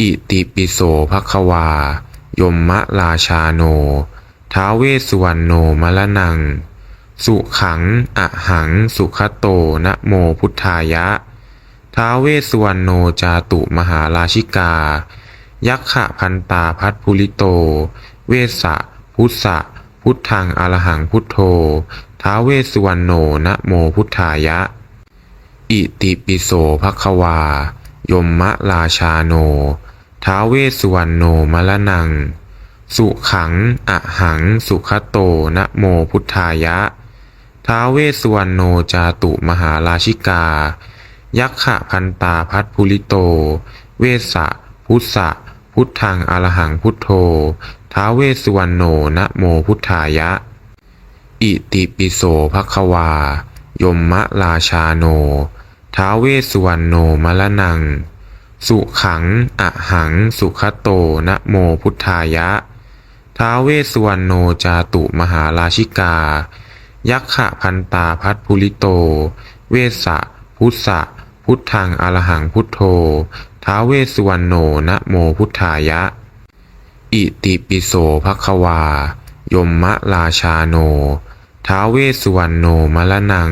อิติปิโสภควา ยมมะราชาโน ท้าเวสุวรรณโนมะละนัง สุขังอะหังสุขโตนะโมพุทธายะ ท้าเวสุวรรณโนจาตุมหาราชิกา ยักขะพันตาพัทภูริโต เวสสะพุทธะพุทธังอรหังพุทโธ ท้าเวสุวรรณโนนะโมพุทธายะ อิติปิโสภควา ยมมะราชาโน ท้าเวสุวรรณโนมละนัง สุขังอะหัง สุขโตนะโมพุทธายะ ท้าเวสุวรรณโนจาตุมหาราชิกา ยักขะพันตาพัทภูริโต เวสะพุทธะพุทธังอรหังพุทโธ ท้าเวสุวรรณโนนะโมพุทธายะ อิติปิโสภควา ยมมะราชาโน ท้าเวสุวรรณโนมละนัง สุขังอะหัง สุขโตนะโมพุทธายะ ท้าเวสุวรรณโนจาตุมหาราชิกา ยักขะพันตาพัทภูริโต เวสะพุทธะพุทธังอรหังพุทโธ ท้าเวสุวรรณโนนะโมพุทธายะ อิติปิโสภควา ยมมะราชาโน ท้าเวสุวรรณโนมะละนัง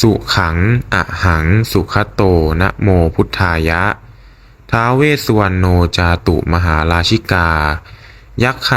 สุขังอะหัง สุขโตนะโมพุทธายะ ท้าวเวสสุวรรณโนจาตุมหาราชิกา ยักษ์